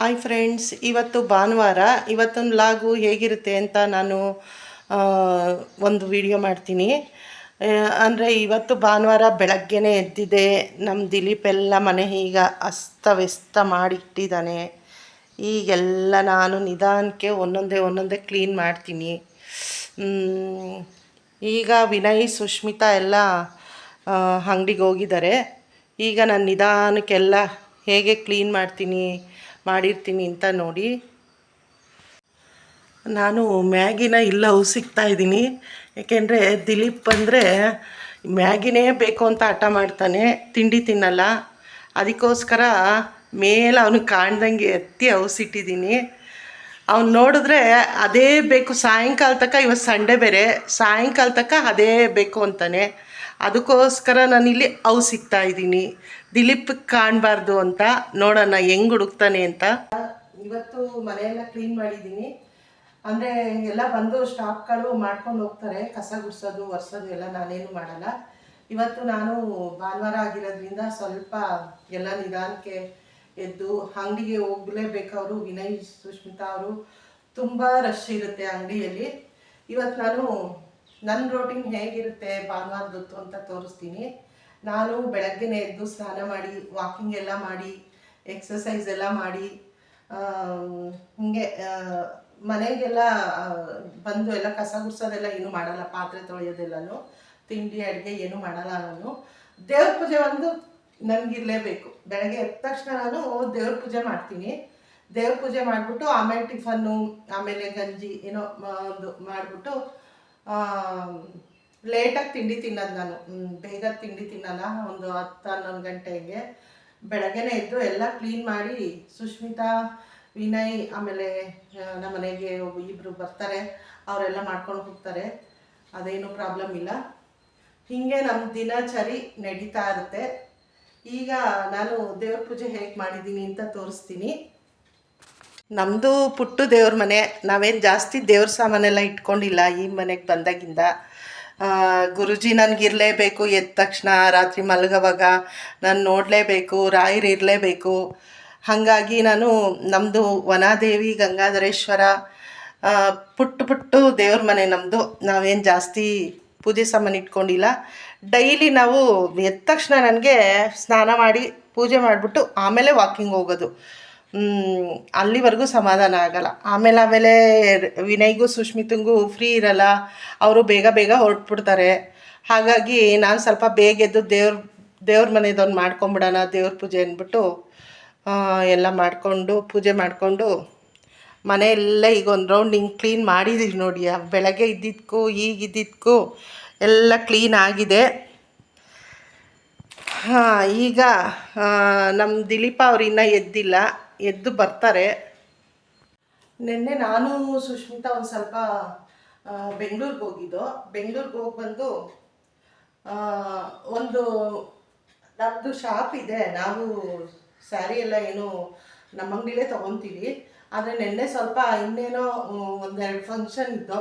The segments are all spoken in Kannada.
ಹಾಯ್ ಫ್ರೆಂಡ್ಸ್ ಇವತ್ತು ಭಾನುವಾರ, ಇವತ್ತೊಂದು ಲಾಗು ಹೇಗಿರುತ್ತೆ ಅಂತ ನಾನು ಒಂದು ವಿಡಿಯೋ ಮಾಡ್ತೀನಿ. ಅಂದರೆ ಇವತ್ತು ಭಾನುವಾರ ಬೆಳಗ್ಗೆನೇ ಎದ್ದಿದೆ ನಮ್ಮ ದಿಲೀಪ್ ಎಲ್ಲ ಮನೆ ಈಗ ಅಸ್ತವ್ಯಸ್ತ ಮಾಡಿಟ್ಟಿದ್ದಾನೆ. ಈಗೆಲ್ಲ ನಾನು ನಿಧಾನಕ್ಕೆ ಒಂದೊಂದೇ ಒಂದೊಂದೇ ಕ್ಲೀನ್ ಮಾಡ್ತೀನಿ. ಈಗ ವಿನಯ್ ಸುಷ್ಮಿತಾ ಎಲ್ಲ ಅಂಗಡಿಗೆ ಹೋಗಿದ್ದಾರೆ. ಈಗ ನಾನು ನಿಧಾನಕ್ಕೆಲ್ಲ ಹೇಗೆ ಕ್ಲೀನ್ ಮಾಡ್ತೀನಿ? ಮಾಡಿರ್ತೀನಿ ಅಂತ ನೋಡಿ. ನಾನು ಮ್ಯಾಗಿನ ಇಲ್ಲ ಸಿಗ್ತಾ ಇದ್ದೀನಿ. ಏಕೆಂದರೆ ದಿಲೀಪ್ ಅಂದರೆ ಮ್ಯಾಗಿನೇ ಬೇಕು ಅಂತ ಹಠ ಮಾಡ್ತಾನೆ, ತಿಂಡಿ ತಿನ್ನಲ್ಲ. ಅದಕ್ಕೋಸ್ಕರ ಮೇಲೆ ಅವನಿಗೆ ಕಾಣ್ದಂಗೆ ಎತ್ತಿ ಔಸಿಟ್ಟಿದ್ದೀನಿ ಅವ್ನು ನೋಡಿದ್ರೆ ಅದೇ ಬೇಕು, ಸಾಯಂಕಾಲ ತನಕ ಇವತ್ತು ಸಂಡೇ ಬೇರೆ, ಸಾಯಂಕಾಲ ತನಕ ಅದೇ ಬೇಕು ಅಂತಾನೆ. ಅದಕ್ಕೋಸ್ಕರ ನಾನಿಲ್ಲಿ ಅವು ಸಿಗ್ತಾ ಇದ್ದೀನಿ. ದಿಲೀಪ್ ಕಾಣಬಾರ್ದು ಅಂತ ನೋಡೋಣ ಹೆಂಗೆ ಹುಡುಕ್ತಾನೆ ಅಂತ. ಇವತ್ತು ಮನೆಯೆಲ್ಲ ಕ್ಲೀನ್ ಮಾಡಿದ್ದೀನಿ. ಅಂದರೆ ಎಲ್ಲ ಬಂದು ಸ್ಟಾಪ್ಗಳು ಮಾಡ್ಕೊಂಡು ಹೋಗ್ತಾರೆ. ಕಸ ಗುಡಿಸೋದು, ಒರೆಸೋದು ಎಲ್ಲ ನಾನೇನು ಮಾಡಲ್ಲ. ಇವತ್ತು ನಾನು ಭಾನುವಾರ ಆಗಿರೋದ್ರಿಂದ ಸ್ವಲ್ಪ ಎಲ್ಲ ನಿಧಾನಕ್ಕೆ ಎದ್ದು ಅಂಗಡಿಗೆ ಹೋಗಲೇಬೇಕವರು ವಿನಯ್, ಸುಷ್ಮಿತಾ ಅವರು. ತುಂಬ ರಶ್ ಇರುತ್ತೆ ಅಂಗಡಿಯಲ್ಲಿ. ಇವತ್ತು ನಾನು ನನ್ನ ರೋಟೀನ್ ಹೇಗಿರುತ್ತೆ ಭಾನುವಾರದೊತ್ತು ಅಂತ ತೋರಿಸ್ತೀನಿ. ನಾನು ಬೆಳಗ್ಗೆನೇ ಎದ್ದು ಸ್ನಾನ ಮಾಡಿ ವಾಕಿಂಗ್ ಎಲ್ಲ ಮಾಡಿ ಎಕ್ಸಸೈಸ್ ಎಲ್ಲ ಮಾಡಿ ಹಿಂಗೆ ಮನೆಗೆಲ್ಲ ಬಂದು ಎಲ್ಲ ಕಸ ಗುಡ್ಸೋದೆಲ್ಲ ಏನು ಮಾಡಲ್ಲ, ಪಾತ್ರೆ ತೊಳೆಯೋದೆಲ್ಲನೂ, ತಿಂಡಿ, ಅಡುಗೆ ಏನು ಮಾಡಲ್ಲ ನಾನು. ದೇವ್ರ ಪೂಜೆ ಒಂದು ನನಗಿರಲೇಬೇಕು. ಬೆಳಗ್ಗೆ ಎದ್ದ ತಕ್ಷಣ ನಾನು ದೇವ್ರ ಪೂಜೆ ಮಾಡ್ತೀನಿ. ದೇವ್ರ ಪೂಜೆ ಮಾಡಿಬಿಟ್ಟು ಆಮೇಲೆ ಟಿಫನ್ನು, ಆಮೇಲೆ ಗಂಜಿ, ಏನೋ ಒಂದು ಮಾಡಿಬಿಟ್ಟು ಲೇಟಾಗಿ ತಿಂಡಿ ತಿನ್ನೋದು ನಾನು. ಬೇಗ ತಿಂಡಿ ತಿನ್ನಲ್ಲ. ಒಂದು ಹತ್ತು, ಹನ್ನೊಂದು ಗಂಟೆಗೆ ಬೆಳಗ್ಗೆನೇ ಎದ್ದು ಎಲ್ಲ ಕ್ಲೀನ್ ಮಾಡಿ ಸುಷ್ಮಿತಾ ವಿನಯ್, ಆಮೇಲೆ ನಮ್ಮ ಮನೆಗೆ ಇಬ್ಬರು ಬರ್ತಾರೆ. ಅವರೆಲ್ಲ ಮಾಡ್ಕೊಂಡು ಹೋಗ್ತಾರೆ. ಅದೇನು ಪ್ರಾಬ್ಲಮ್ ಇಲ್ಲ. ಹೀಗೆ ನಮ್ಮ ದಿನಚರಿ ನಡೀತಾ ಇರುತ್ತೆ. ಈಗ ನಾನು ದೇವ್ರ ಪೂಜೆ ಹೇಗೆ ಮಾಡಿದ್ದೀನಿ ಅಂತ ತೋರಿಸ್ತೀನಿ. ನಮ್ಮದು ಪುಟ್ಟು ದೇವ್ರ ಮನೆ, ನಾವೇನು ಜಾಸ್ತಿ ದೇವ್ರ ಸಾಮಾನೆಲ್ಲ ಇಟ್ಕೊಂಡಿಲ್ಲ ಈ ಮನೆಗೆ ಬಂದಾಗಿಂದ. ಗುರುಜಿ ನನಗೆ ಇರಲೇಬೇಕು ಎದ್ದ ತಕ್ಷಣ, ರಾತ್ರಿ ಮಲಗೋವಾಗ ನಾನು ನೋಡಲೇಬೇಕು, ರಾಯರು ಇರಲೇಬೇಕು. ಹಾಗಾಗಿ ನಾನು ನಮ್ಮದು ವನಾದೇವಿ, ಗಂಗಾಧರೇಶ್ವರ ಪುಟ್ಟು ಪುಟ್ಟು ದೇವ್ರ ಮನೆ ನಮ್ಮದು ನಾವೇನು ಜಾಸ್ತಿ ಪೂಜೆ ಸಾಮಾನು ಇಟ್ಕೊಂಡಿಲ್ಲ. ಡೈಲಿ ನಾವು ಎದ್ದ ತಕ್ಷಣ ನನಗೆ ಸ್ನಾನ ಮಾಡಿ ಪೂಜೆ ಮಾಡಿಬಿಟ್ಟು ಆಮೇಲೆ ವಾಕಿಂಗ್ ಹೋಗೋದು. ಅಲ್ಲಿವರೆಗೂ ಸಮಾಧಾನ ಆಗಲ್ಲ. ಆಮೇಲೆ ಆಮೇಲೆ ವಿನಯ್ಗೂ ಸುಷ್ಮಿತಂಗೂ ಫ್ರೀ ಇರಲ್ಲ. ಅವರು ಬೇಗ ಬೇಗ ಹೊರಟ್ಬಿಡ್ತಾರೆ. ಹಾಗಾಗಿ ನಾನು ಸ್ವಲ್ಪ ಬೇಗ ಎದ್ದು ದೇವ್ರ ದೇವ್ರ ಮನೆದೊಂದು ಮಾಡ್ಕೊಂಬಿಡೋಣ, ದೇವ್ರ ಪೂಜೆ ಅಂದ್ಬಿಟ್ಟು ಎಲ್ಲ ಮಾಡಿಕೊಂಡು, ಪೂಜೆ ಮಾಡಿಕೊಂಡು, ಮನೆಯೆಲ್ಲ ಈಗ ಒಂದು ರೌಂಡ್ ಹಿಂಗೆ ಕ್ಲೀನ್ ಮಾಡಿದ್ದೀವಿ ನೋಡಿ. ಬೆಳಗ್ಗೆ ಇದ್ದಿದ್ದಕ್ಕೂ ಈಗ ಇದ್ದಿದ್ದಕ್ಕೂ ಎಲ್ಲ ಕ್ಲೀನ್ ಆಗಿದೆ. ಹಾಂ, ಈಗ ನಮ್ಮ ದಿಲೀಪ ಅವ್ರು ಇನ್ನೂ ಎದ್ದಿಲ್ಲ. ಎದ್ದು ಬರ್ತಾರೆ. ನಿನ್ನೆ ನಾನು ಸುಷ್ಮಿತಾ ಒಂದು ಸ್ವಲ್ಪ ಬೆಂಗಳೂರಿಗೆ ಹೋಗಿದ್ದು. ಬೆಂಗಳೂರಿಗೆ ಹೋಗಿ ಬಂದು ಒಂದು ನಮ್ಮದು ಶಾಪ್ ಇದೆ. ನಾವು ಸ್ಯಾರಿ ಎಲ್ಲ ಏನು ನಮ್ಮ ಅಂಗಡಿಲೇ ತೊಗೊತೀವಿ. ಆದರೆ ನಿನ್ನೆ ಸ್ವಲ್ಪ ಇನ್ನೇನೋ ಒಂದೆರಡು ಫಂಕ್ಷನ್ ಇತ್ತು.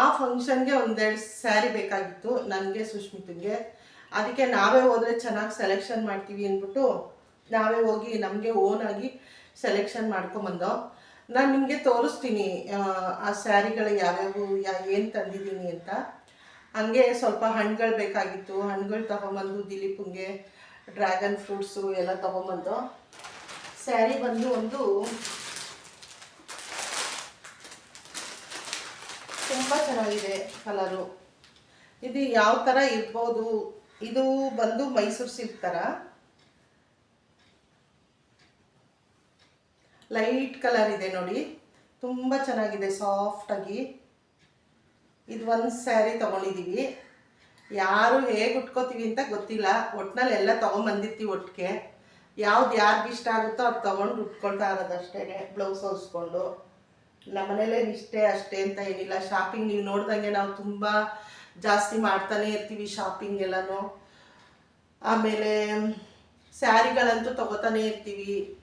ಆ ಫಂಕ್ಷನ್ಗೆ ಒಂದೆರಡು ಸ್ಯಾರಿ ಬೇಕಾಗಿತ್ತು ನನಗೆ ಸುಷ್ಮಿತಂಗೆ ಅದಕ್ಕೆ ನಾವೇ ಹೋದರೆ ಚೆನ್ನಾಗಿ ಸೆಲೆಕ್ಷನ್ ಮಾಡ್ತೀವಿ ಅಂದ್ಬಿಟ್ಟು ನಾವೇ ಹೋಗಿ ನಮಗೆ ಓನಾಗಿ ಸೆಲೆಕ್ಷನ್ ಮಾಡ್ಕೊಂಬಂದೋ. ನಾನು ನಿಮಗೆ ತೋರಿಸ್ತೀನಿ ಆ, ಸ್ಯಾರಿಗಳು ಯಾವ್ಯಾವು ಯಾ ಏನು ತಂದಿದ್ದೀನಿ ಅಂತ. ಹಂಗೆ ಸ್ವಲ್ಪ ಹಣ್ಣುಗಳು ಬೇಕಾಗಿತ್ತು. ಹಣ್ಣುಗಳು ತೊಗೊಂಬಂದು ದಿಲೀಪಂಗೆ ಡ್ರ್ಯಾಗನ್ ಫ್ರೂಟ್ಸು ಎಲ್ಲ ತೊಗೊಂಬಂದು. ಸ್ಯಾರಿ ಬಂದು ಒಂದು ತುಂಬ ಚೆನ್ನಾಗಿದೆ ಕಲರು. ಇದು ಯಾವ ಥರ ಇರ್ಬೋದು? ಇದು ಬಂದು ಮೈಸೂರು ಸಿಲ್ಕ್ ಥರ ಲೈಟ್ ಕಲರ್ ಇದೆ ನೋಡಿ. ತುಂಬ ಚೆನ್ನಾಗಿದೆ ಸಾಫ್ಟಾಗಿ ಇದು ಒಂದು ಸ್ಯಾರಿ ತೊಗೊಂಡಿದ್ದೀವಿ ಯಾರು ಹೇಗೆ ಉಟ್ಕೋತೀವಿ ಅಂತ ಗೊತ್ತಿಲ್ಲ. ಒಟ್ನಲ್ಲಿ ಎಲ್ಲ ತೊಗೊಂಬಂದಿರ್ತೀವಿ ಒಟ್ಟಿಗೆ. ಯಾವ್ದು ಯಾರಿಗೆ ಇಷ್ಟ ಆಗುತ್ತೋ ಅದು ತೊಗೊಂಡು ಉಟ್ಕೊಳ್ತಾ ಇರೋದಷ್ಟೇ ಬ್ಲೌಸ್ ಹೊಲಿಸ್ಕೊಂಡು. ನಮ್ಮನೇಲೇ ಇಷ್ಟೇ ಅಷ್ಟೇ ಅಂತ ಏನಿಲ್ಲ. ಶಾಪಿಂಗ್ ನೀವು ನೋಡ್ದಂಗೆ ನಾವು ತುಂಬ ಜಾಸ್ತಿ ಮಾಡ್ತಾನೆ ಇರ್ತೀವಿ ಶಾಪಿಂಗ್ ಎಲ್ಲನೂ. ಆಮೇಲೆ ಸ್ಯಾರಿಗಳಂತೂ ತಗೋತಾನೆ ಇರ್ತೀವಿ.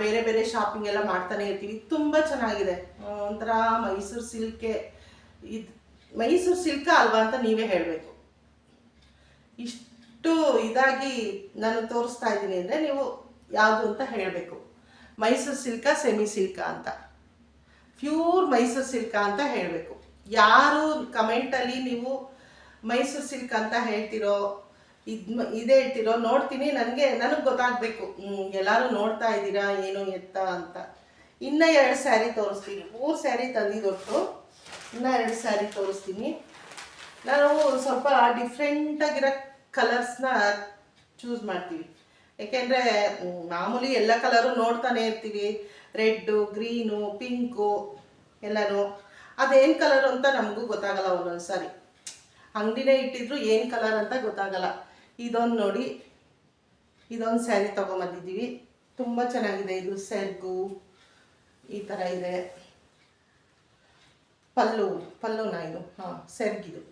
ಬೇರೆ ಬೇರೆ ಶಾಪಿಂಗ್ ಎಲ್ಲ ಮಾಡ್ತಾನೆ ಇರ್ತೀವಿ. ತುಂಬ ಚೆನ್ನಾಗಿದೆ. ಒಂಥರ ಮೈಸೂರು ಸಿಲ್ಕೆ ಇದು, ಮೈಸೂರು ಸಿಲ್ಕ ಅಲ್ವಾ ಅಂತ ನೀವೇ ಹೇಳಬೇಕು. ಇಷ್ಟು ಇದಾಗಿ ನಾನು ತೋರಿಸ್ತಾ ಇದ್ದೀನಿ ಅಂದರೆ ನೀವು ಯಾವುದು ಅಂತ ಹೇಳಬೇಕು. ಮೈಸೂರು ಸಿಲ್ಕ, ಸೆಮಿ ಸಿಲ್ಕ ಅಂತ. ಪ್ಯೂರ್ ಮೈಸೂರು ಸಿಲ್ಕ ಅಂತ ಹೇಳಬೇಕು. ಯಾರು ಕಮೆಂಟಲ್ಲಿ ನೀವು ಮೈಸೂರು ಸಿಲ್ಕ್ ಅಂತ ಹೇಳ್ತಿರೋ ಇದ್ ಇದೇ ಹೇಳ್ತಿರೋ, ನೋಡ್ತೀನಿ, ನನಗೆ ನನಗೆ ಗೊತ್ತಾಗಬೇಕು. ಎಲ್ಲರೂ ನೋಡ್ತಾ ಇದ್ದೀರಾ, ಏನು ಎತ್ತ ಅಂತ. ಇನ್ನೂ ಎರಡು ಸ್ಯಾರಿ ತೋರಿಸ್ತೀನಿ. ಮೂರು ಸ್ಯಾರಿ ತಂದಿದ್ದೊಟ್ಟು ಇನ್ನೂ ಎರಡು ಸ್ಯಾರಿ ತೋರಿಸ್ತೀನಿ. ನಾನು ಸ್ವಲ್ಪ ಡಿಫ್ರೆಂಟಾಗಿರೋ ಕಲರ್ಸ್ನ ಚೂಸ್ ಮಾಡ್ತೀವಿ. ಏಕೆಂದರೆ ಮಾಮೂಲಿ ಎಲ್ಲ ಕಲರು ನೋಡ್ತಾನೆ ಇರ್ತೀವಿ. ರೆಡ್ಡು ಗ್ರೀನು ಪಿಂಕು ಎಲ್ಲನೂ. ಅದೇನು ಕಲರ್ ಅಂತ ನಮಗೂ ಗೊತ್ತಾಗಲ್ಲ ಒಂದೊಂದು ಸಾರಿ ಅಂಗಡಿನೇ ಇಟ್ಟಿದ್ರು ಏನು ಕಲರ್ ಅಂತ ಗೊತ್ತಾಗಲ್ಲ. ಇದೊಂದು ನೋಡಿ, ಇದೊಂದು ಸ್ಯಾರಿ ತೊಗೊಂಬಂದಿದ್ದೀವಿ. ತುಂಬ ಚೆನ್ನಾಗಿದೆ ಇದು, ಸೆರ್ಗು, ಈ ಥರ ಇದೆ. ಪಲ್ಲು, ಪಲ್ಲುನ ಇದು? ಹಾಂ ಸೆರ್ಗಿದು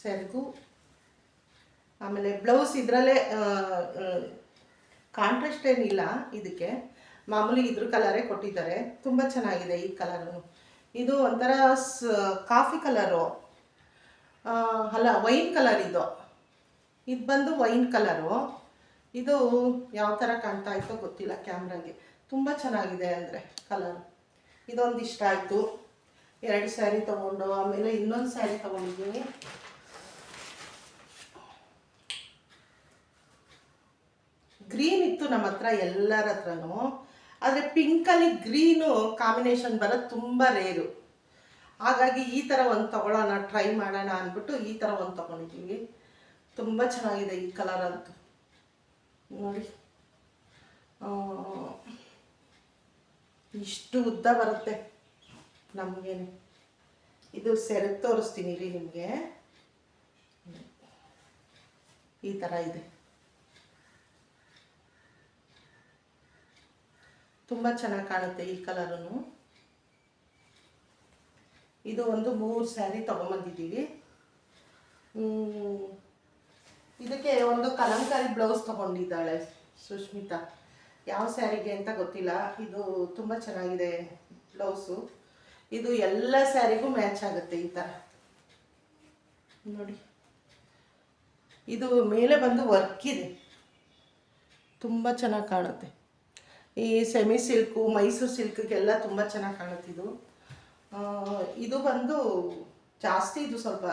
ಸೆರ್ಗು, ಆಮೇಲೆ ಬ್ಲೌಸ್ ಇದರಲ್ಲೇ ಕಾಂಟ್ರಾಸ್ಟ್ ಏನಿಲ್ಲ ಇದಕ್ಕೆ. ಮಾಮೂಲಿ ಇದ್ರ ಕಲರೇ ಕೊಟ್ಟಿದ್ದಾರೆ. ತುಂಬ ಚೆನ್ನಾಗಿದೆ ಈ ಕಲರು ಇದು ಒಂಥರ ಸ್ ಕಾಫಿ ಕಲರು ಅಲ್ಲ ವೈನ್ ಕಲರ್ ಇದು. ಇದು ಬಂದು ವೈನ್ ಕಲರು. ಇದು ಯಾವ ಥರ ಕಾಣ್ತಾ ಇತ್ತೋ ಗೊತ್ತಿಲ್ಲ ಕ್ಯಾಮ್ರಾಗೆ. ತುಂಬ ಚೆನ್ನಾಗಿದೆ ಅಂದರೆ ಕಲರ್. ಇದೊಂದು ಇಷ್ಟ ಆಯಿತು. ಎರಡು ಸ್ಯಾರಿ ತೊಗೊಂಡು, ಆಮೇಲೆ ಇನ್ನೊಂದು ಸ್ಯಾರಿ ತೊಗೊಂಡಿದ್ದೀನಿ. ಗ್ರೀನ್ ಇತ್ತು ನಮ್ಮ ಹತ್ರ ಎಲ್ಲರ ಹತ್ರನೂ. ಆದರೆ ಪಿಂಕಲ್ಲಿ ಗ್ರೀನು ಕಾಂಬಿನೇಷನ್ ಬರೋದು ತುಂಬ ರೇರು. ಹಾಗಾಗಿ ಈ ಥರ ಒಂದು ತೊಗೊಳ್ಳೋಣ, ಟ್ರೈ ಮಾಡೋಣ ಅಂದ್ಬಿಟ್ಟು ಈ ಥರ ಒಂದು ತೊಗೊಂಡಿದ್ದೀವಿ ತುಂಬ ಚೆನ್ನಾಗಿದೆ ಈ ಕಲರ್ ಅಂತೂ. ನೋಡಿ. ಇಷ್ಟು ಉದ್ದ ಬರುತ್ತೆ ನಮಗೇನೆ. ಇದು ಸೆರೆ ತೋರಿಸ್ತೀನಿ ರೀ ನಿಮಗೆ. ಈ ಥರ ಇದೆ. ತುಂಬ ಚೆನ್ನಾಗಿ ಕಾಣುತ್ತೆ ಈ ಕಲರೂ ಇದು ಒಂದು ಮೂರು ಸ್ಯಾರಿ ತೊಗೊಂಬಂದಿದ್ದೀವಿ. ಇದಕ್ಕೆ ಒಂದು ಕಲಂಕಾರಿ ಬ್ಲೌಸ್ ತಗೊಂಡಿದ್ದಾಳೆ ಸುಷ್ಮಿತಾ ಯಾವ ಸ್ಯಾರಿಗೆ ಅಂತ ಗೊತ್ತಿಲ್ಲ. ಇದು ತುಂಬ ಚೆನ್ನಾಗಿದೆ ಬ್ಲೌಸು. ಇದು ಎಲ್ಲ ಸ್ಯಾರಿಗೂ ಮ್ಯಾಚ್ ಆಗುತ್ತೆ ಈ ಥರ ನೋಡಿ. ಇದು ಮೇಲೆ ಬಂದು ವರ್ಕ್ ಇದೆ. ತುಂಬ ಚೆನ್ನಾಗಿ ಕಾಣುತ್ತೆ. ಈ ಸೆಮಿ ಸಿಲ್ಕು ಮೈಸೂರು ಸಿಲ್ಕ್ಗೆಲ್ಲ ತುಂಬ ಚೆನ್ನಾಗಿ ಕಾಣುತ್ತೆ ಇದು. ಆ, ಇದು ಬಂದು ಜಾಸ್ತಿ ಇದು ಸ್ವಲ್ಪ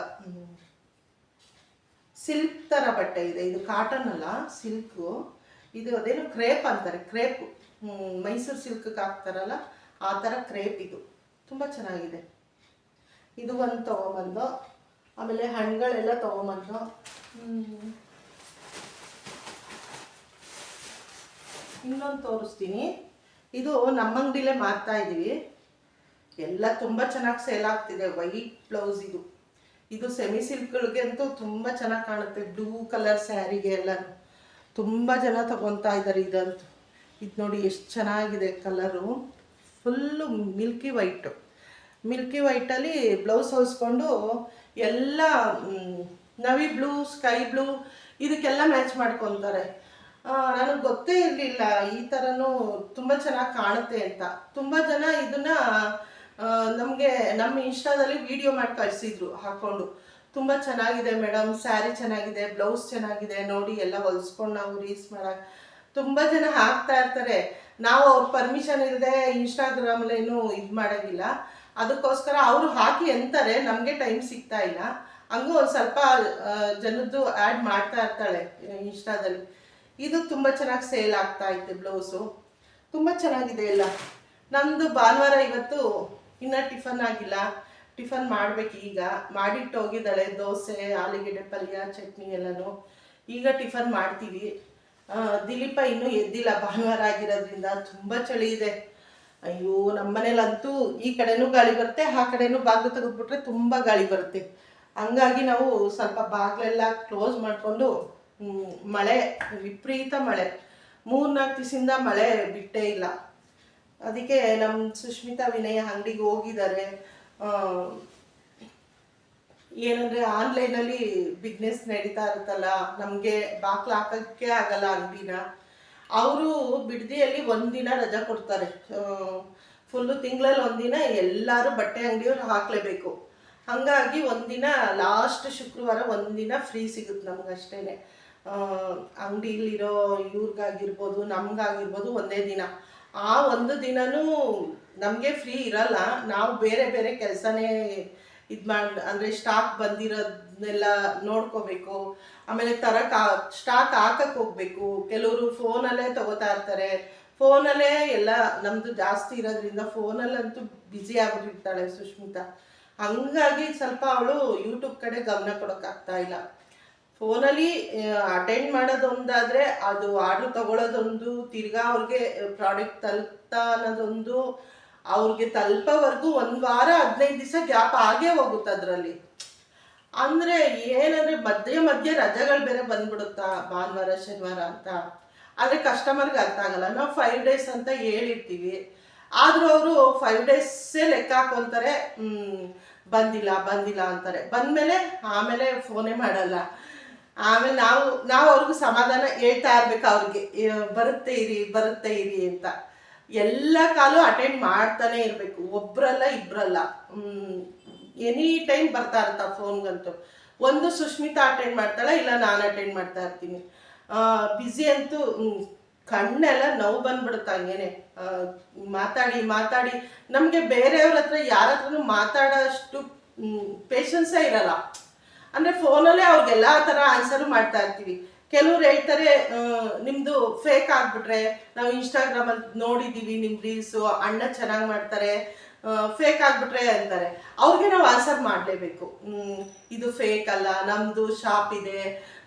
ಸಿಲ್ಕ್ ಥರ ಬಟ್ಟೆ ಇದೆ. ಇದು ಕಾಟನ್ ಅಲ್ಲ ಸಿಲ್ಕು ಇದು ಅದೇನು ಕ್ರೇಪ್ ಅಂತಾರೆ. ಕ್ರೇಪ್ ಮೈಸೂರು ಸಿಲ್ಕ್ಗೆ ಹಾಕ್ತಾರಲ್ಲ, ಆ ಥರ ಕ್ರೇಪ್ ಇದು. ತುಂಬ ಚೆನ್ನಾಗಿದೆ. ಇದು ಒಂದು ತೊಗೊಂಬಂದು, ಆಮೇಲೆ ಹಣ್ಣುಗಳೆಲ್ಲ ತೊಗೊಂಬಂದು. ಇನ್ನೊಂದು ತೋರಿಸ್ತೀನಿ. ಇದು ನಮ್ಮ ಅಂಗಡಿಲೇ ಮಾರ್ತಾ ಇದ್ದೀವಿ ಎಲ್ಲ ತುಂಬ ಚೆನ್ನಾಗಿ ಸೇಲ್ ಆಗ್ತಿದೆ. ವೈಟ್ ಬ್ಲೌಸ್ ಇದು. ಇದು ಸೆಮಿ ಸಿಲ್ಕ್ಗಳಿಗೆ ಅಂತೂ ತುಂಬ ಚೆನ್ನಾಗಿ ಕಾಣುತ್ತೆ. ಬ್ಲೂ ಕಲರ್ ಸ್ಯಾರಿಗೆ ಎಲ್ಲ. ತುಂಬ ಜನ ತಗೊತಾ ಇದ್ದಾರೆ ಇದಂತೂ. ಇದು ನೋಡಿ ಎಷ್ಟು ಚೆನ್ನಾಗಿದೆ colour. Full milky white. Milky ವೈಟಲ್ಲಿ blouse ಹೊಲಿಸ್ಕೊಂಡು ಎಲ್ಲ ನವಿ ಬ್ಲೂ, ಸ್ಕೈ ಬ್ಲೂ ಇದಕ್ಕೆಲ್ಲ ಮ್ಯಾಚ್ ಮಾಡ್ಕೊತಾರೆ. ನನಗೆ ಗೊತ್ತೇ ಇರಲಿಲ್ಲ ಈ ಥರನೂ ತುಂಬ ಚೆನ್ನಾಗಿ ಕಾಣುತ್ತೆ ಅಂತ. ತುಂಬ ಜನ ಇದನ್ನ ನಮಗೆ ನಮ್ಮ ಇನ್ಸ್ಟಾದಲ್ಲಿ ವಿಡಿಯೋ ಮಾಡಿ ಕಳಿಸಿದ್ರು, ಹಾಕೊಂಡು. ತುಂಬ ಚೆನ್ನಾಗಿದೆ ಮೇಡಮ್ ಸ್ಯಾರಿ ಚೆನ್ನಾಗಿದೆ ಬ್ಲೌಸ್ ಚೆನ್ನಾಗಿದೆ. ನೋಡಿ, ಎಲ್ಲ ಹೊಲಿಸ್ಕೊಂಡು ನಾವು ರೀಲ್ಸ್ ಮಾಡೋಕೆ. ತುಂಬ ಜನ ಹಾಕ್ತಾ ಇರ್ತಾರೆ. ನಾವು ಅವ್ರ ಪರ್ಮಿಷನ್ ಇಲ್ಲದೆ ಇನ್ಸ್ಟಾಗ್ರಾಮಲ್ಲೇನು ಇದು ಮಾಡೋಂಗಿಲ್ಲ. ಅದಕ್ಕೋಸ್ಕರ ಅವರು ಹಾಕಿ ಅಂತಾರೆ. ನಮಗೆ ಟೈಮ್ ಸಿಗ್ತಾ ಇಲ್ಲ. ಹಂಗೂ ಒಂದು ಸ್ವಲ್ಪ ಜನದ್ದು ಆ್ಯಡ್ ಮಾಡ್ತಾ ಇರ್ತಾಳೆ ಇನ್ಸ್ಟಾದಲ್ಲಿ ಇದು ತುಂಬ ಚೆನ್ನಾಗಿ ಸೇಲ್ ಆಗ್ತಾ ಐತೆ ಬ್ಲೌಸು ತುಂಬ ಚೆನ್ನಾಗಿದೆ ಎಲ್ಲ. ನಮ್ಮದು ಭಾನುವಾರ ಇವತ್ತು ಇನ್ನೂ ಟಿಫನ್ ಆಗಿಲ್ಲ. ಟಿಫನ್ ಮಾಡ್ಬೇಕು ಈಗ. ಮಾಡಿಟ್ಟು ಹೋಗಿದ್ದಾಳೆ, ದೋಸೆ, ಆಲೂಗೆಡ್ಡೆ ಪಲ್ಯ, ಚಟ್ನಿ ಎಲ್ಲನೂ. ಈಗ ಟಿಫನ್ ಮಾಡ್ತೀವಿ. ದಿಲೀಪ ಇನ್ನೂ ಎದ್ದಿಲ್ಲ. ಭಾನುವಾರ ಆಗಿರೋದ್ರಿಂದ ತುಂಬ ಚಳಿ ಇದೆ. ಅಯ್ಯೋ ನಮ್ಮನೇಲಂತೂ ಈ ಕಡೆನೂ ಗಾಳಿ ಬರುತ್ತೆ, ಆ ಕಡೆನೂ ಬಾಗಿಲು ತೆಗೆದ್ಬಿಟ್ರೆ ತುಂಬ ಗಾಳಿ ಬರುತ್ತೆ. ಹಂಗಾಗಿ ನಾವು ಸ್ವಲ್ಪ ಬಾಗಿಲೆಲ್ಲ ಕ್ಲೋಸ್ ಮಾಡಿಕೊಂಡು ಮಳೆ, ವಿಪರೀತ ಮಳೆ. ಮೂರ್ನಾಲ್ಕು ದಿವಸದಿಂದ ಮಳೆ ಬಿಟ್ಟೇ ಇಲ್ಲ. ಅದಕ್ಕೆ ನಮ್ಮ ಸುಷ್ಮಿತಾ ವಿನಯ ಅಂಗಡಿಗೆ ಹೋಗಿದ್ದಾರೆ. ಏನಂದರೆ ಆನ್ಲೈನಲ್ಲಿ ಬಿಸ್ನೆಸ್ ನಡೀತಾ ಇರುತ್ತಲ್ಲ, ನಮಗೆ ಬಾಕ್ಲು ಹಾಕೋಕ್ಕೆ ಆಗಲ್ಲ ಅಂಗಡಿನ. ಅವರು ಬಿಡದಿಯಲ್ಲಿ ಒಂದಿನ ರಜಾ ಕೊಡ್ತಾರೆ. ಫುಲ್ಲು ತಿಂಗಳಲ್ಲಿ ಒಂದಿನ ಎಲ್ಲರೂ ಬಟ್ಟೆ ಅಂಗಡಿಯವ್ರು ಹಾಕಲೇಬೇಕು. ಹಾಗಾಗಿ ಒಂದಿನ ಲಾಸ್ಟ್ ಶುಕ್ರವಾರ ಒಂದಿನ ಫ್ರೀ ಸಿಗುತ್ತೆ ನಮಗಷ್ಟೇ ಅಂಗಡಿಲಿರೋ ಇವ್ರಿಗಾಗಿರ್ಬೋದು, ನಮ್ಗಾಗಿರ್ಬೋದು ಒಂದೇ ದಿನ. ಆ ಒಂದು ದಿನನೂ ನಮಗೆ ಫ್ರೀ ಇರಲ್ಲ. ನಾವು ಬೇರೆ ಬೇರೆ ಕೆಲಸನೇ ಇದು ಮಾಡಿ, ಅಂದರೆ ಸ್ಟಾಕ್ ಬಂದಿರೋದನ್ನೆಲ್ಲ ನೋಡ್ಕೋಬೇಕು. ಆಮೇಲೆ ತರಕ್ಕೆ ಸ್ಟಾಕ್ ಹಾಕಕ್ಕೆ ಹೋಗ್ಬೇಕು. ಕೆಲವರು ಫೋನಲ್ಲೇ ತಗೋತಾ ಇರ್ತಾರೆ. ಫೋನಲ್ಲೇ ಎಲ್ಲ ನಮ್ಮದು ಜಾಸ್ತಿ ಇರೋದ್ರಿಂದ ಫೋನಲ್ಲಂತೂ ಬ್ಯುಸಿ ಆಗಿಬಿಡ್ತಾಳೆ ಸುಷ್ಮಿತಾ ಹಂಗಾಗಿ ಸ್ವಲ್ಪ ಅವಳು ಯೂಟ್ಯೂಬ್ ಕಡೆ ಗಮನ ಕೊಡೋಕ್ಕಾಗ್ತಾ ಇಲ್ಲ. ಫೋನಲ್ಲಿ ಅಟೆಂಡ್ ಮಾಡೋದೊಂದಾದರೆ ಅದು ಆರ್ಡ್ರ್ ತಗೊಳ್ಳೋದೊಂದು ತಿರ್ಗಾ ಅವ್ರಿಗೆ ಪ್ರಾಡಕ್ಟ್ ತಲುಪ್ತಾ ಅನ್ನೋದೊಂದು, ಅವ್ರಿಗೆ ತಲುಪೋವರೆಗೂ ಒಂದು ವಾರ, ಹದಿನೈದು ದಿವಸ ಗ್ಯಾಪ್ ಆಗೇ ಹೋಗುತ್ತೆ ಅದರಲ್ಲಿ. ಅಂದರೆ ಏನಂದರೆ ಮಧ್ಯೆ ಮಧ್ಯೆ ರಜೆಗಳು ಬೇರೆ ಬಂದ್ಬಿಡುತ್ತಾ, ಭಾನುವಾರ, ಶನಿವಾರ ಅಂತ. ಆದರೆ ಕಸ್ಟಮರ್ಗೆ ಅರ್ಥ ಆಗಲ್ಲ. ನಾವು ಫೈವ್ ಡೇಸ್ ಅಂತ ಹೇಳಿರ್ತೀವಿ. ಆದರೂ ಅವರು ಫೈವ್ ಡೇಸೇ ಲೆಕ್ಕ ಹಾಕೊಂತಾರೆ ಬಂದಿಲ್ಲ ಬಂದಿಲ್ಲ ಅಂತಾರೆ. ಬಂದಮೇಲೆ ಆಮೇಲೆ ಫೋನೇ ಮಾಡಲ್ಲ. ಆಮೇಲೆ ನಾವು ನಾವು ಅವ್ರಿಗೂ ಸಮಾಧಾನ ಹೇಳ್ತಾ ಇರ್ಬೇಕು ಅವ್ರಿಗೆ ಬರುತ್ತೆ ಇರಿ ಬರುತ್ತೆ ಇರಿ ಅಂತ. ಎಲ್ಲ ಕಾಲು ಅಟೆಂಡ್ ಮಾಡ್ತಾನೆ ಇರಬೇಕು. ಒಬ್ರಲ್ಲ ಇಬ್ರಲ್ಲ. ಎನಿ ಟೈಮ್ ಬರ್ತಾ ಇರ್ತಾ ಫೋನ್ಗಂತೂ ಒಂದು ಸುಷ್ಮಿತಾ ಅಟೆಂಡ್ ಮಾಡ್ತಾಳೆ, ಇಲ್ಲ ನಾನು ಅಟೆಂಡ್ ಮಾಡ್ತಾ ಇರ್ತೀನಿ. ಬ್ಯುಸಿ ಅಂತೂ ಕಣ್ಣೆಲ್ಲ ನೋವು ಬಂದ್ಬಿಡುತ್ತೆ ಹಂಗೇನೆ. ಮಾತಾಡಿ ಮಾತಾಡಿ. ನಮಗೆ ಬೇರೆಯವ್ರ ಹತ್ರ ಯಾರ ಹತ್ರನೂ ಮಾತಾಡೋಷ್ಟು ಪೇಷನ್ಸೇ ಇರಲ್ಲ. ಅಂದರೆ ಫೋನಲ್ಲೇ ಅವ್ರಿಗೆಲ್ಲ ಥರ ಆನ್ಸರ್ ಮಾಡ್ತಾ ಇರ್ತೀವಿ. ಕೆಲವ್ರು ಹೇಳ್ತಾರೆ ನಿಮ್ಮದು ನಿಮ್ದು ಫೇಕ್ ಆಗ್ಬಿಟ್ರೆ ನಾವು ಇನ್ಸ್ಟಾಗ್ರಾಮಲ್ಲಿ ನೋಡಿದ್ದೀವಿ ನಿಮ್ಮ ರೀಲ್ಸು ಅಣ್ಣ ಚೆನ್ನಾಗಿ ಮಾಡ್ತಾರೆ ಫೇಕ್ ಆಗ್ಬಿಟ್ರೆ ಅಂತಾರೆ. ಅವ್ರಿಗೆ ನಾವು ಆನ್ಸರ್ ಮಾಡಲೇಬೇಕು. ಇದು ಫೇಕ್ ಅಲ್ಲ ನಮ್ಮದು ಶಾಪ್ ಇದೆ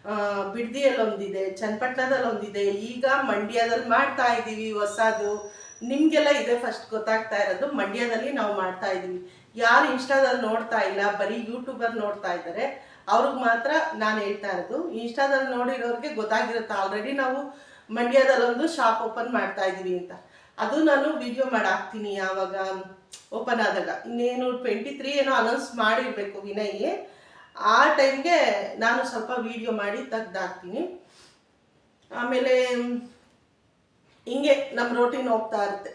ಆ, ಬಿಡ್ದಿಯಲ್ಲಿ ಒಂದಿದೆ ಚನ್ನಪಟ್ಟಣದಲ್ಲಿ ಒಂದಿದೆ ಈಗ ಮಂಡ್ಯದಲ್ಲಿ ಮಾಡ್ತಾ ಇದ್ದೀವಿ ಹೊಸದು. ನಿಮಗೆಲ್ಲ ಇದೆ ಫಸ್ಟ್ ಗೊತ್ತಾಗ್ತಾ ಇರೋದು ಮಂಡ್ಯದಲ್ಲಿ ನಾವು ಮಾಡ್ತಾ ಇದ್ದೀವಿ ಯಾರು ಇನ್ಸ್ಟಾದಲ್ಲಿ ನೋಡ್ತಾ ಇಲ್ಲ ಬರೀ ಯೂಟ್ಯೂಬರ್ ನೋಡ್ತಾ ಇದ್ದಾರೆ ಅವ್ರಿಗೆ ಮಾತ್ರ ನಾನು ಹೇಳ್ತಾ ಇರೋದು ಇನ್ಸ್ಟಾದಲ್ಲಿ ನೋಡಿರೋರಿಗೆ ಗೊತ್ತಾಗಿರುತ್ತೆ ಆಲ್ರೆಡಿ ನಾವು ಮಂಡ್ಯದಲ್ಲೊಂದು ಶಾಪ್ ಓಪನ್ ಮಾಡ್ತಾ ಇದ್ದೀವಿ ಅಂತ. ಅದು ನಾನು ವಿಡಿಯೋ ಮಾಡಾಕ್ತೀನಿ ಯಾವಾಗ ಓಪನ್ ಆದಾಗ. ಇನ್ನೇನು ಟ್ವೆಂಟಿ ತ್ರೀ ಏನೋ ಅನೌನ್ಸ್ ಮಾಡಿರಬೇಕು ವಿನಯ್. ಆ ಟೈಮ್ಗೆ ನಾನು ಸ್ವಲ್ಪ ವಿಡಿಯೋ ಮಾಡಿ ತೆಗ್ದಾಕ್ತೀನಿ. ಆಮೇಲೆ, ಹಿಂಗೆ ನಮ್ಮ ರೋಟೀನ್ ಹೋಗ್ತಾ ಇರುತ್ತೆ.